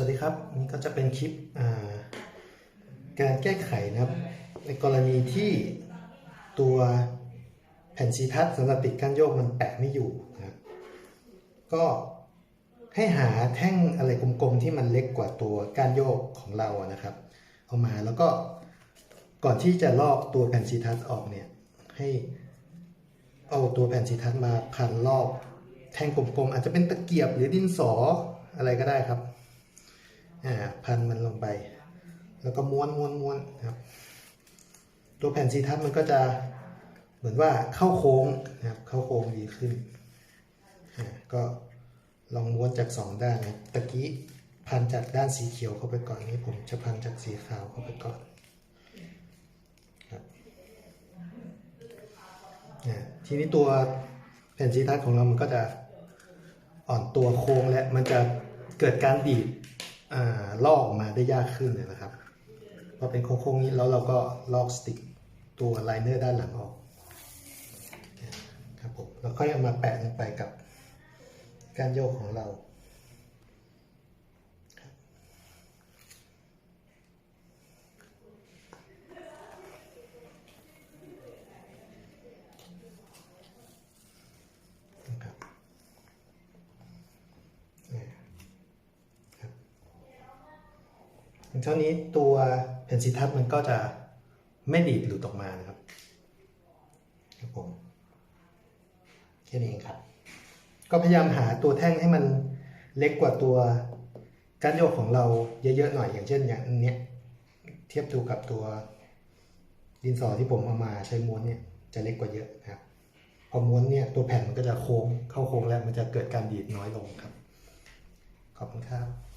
วัสดีครับนี่ก็จะเป็นคลิปาการแก้ไขนะครับ ในกรณีที่ตัวแผ่นซีทัศสำหรับติดก้านโยกมันแปะไม่อยู่นะครับก็ให้หาแท่งอะไรกลมๆที่มันเล็กกว่าตัวก้านโยกของเรานะครับ เอามาแล้วก็ก่อนที่จะลอกตัวแผ่นซีทัศออกเนี่ยให้เอาตัวแผ่นซีทัศมาพันรอบแท่งกลมๆอาจจะเป็นตะเกียบหรือดินสออะไรก็ได้ครับ อ่าพันมันลงไป แล้วก็ม้วนม้วนม้วนนะครับ ตัวแผ่นซีทัศมันก็จะเหมือนว่าเข้าโค้งนะครับ เข้าโค้งดีขึ้นอ่าก็ลองม้วนจากสองด้านนะตะกี้พันจากด้านสีเขียวเข้าไปก่อนนี่ผมจะพันจากสีขาวเข้าไปก่อนทีนี้ตัวแผ่นซีทัศน์ของเรามันก็จะอ่อนตัวโค้งและมันจะเกิดการดีด ลอกออกมาได้ยากขึ้นเลยนะครับพอเป็นโค้งๆนี้แล้วเราก็ลอกสติกตัวไลเนอร์ด้านหลังออกครับผมแล้วค่อยเอามาแปะลงไปกับการโยกของเราครับนะครับ เท่านี้ตัวเพนซิทัศน์มันก็จะไม่ดีดหลุดออกมานะครับครับผมแค่นี้เองครับ ก็พยายามหาตัวแท่งให้มันเล็กกว่าตัวกานโยกของเราเยอะๆหน่อยอย่างเช่นอย่างอันเนี้ยเทียบดูกับตัวดินสอที่ผมเอามาใช้ม้วนเนี่ยจะเล็กกว่าเยอะนะครับพอม้วนเนี่ยตัวแผ่นมันก็จะโค้งเข้าโค้งแล้วมันจะเกิดการดีดน้อยลงครับ ขอบคุณครับ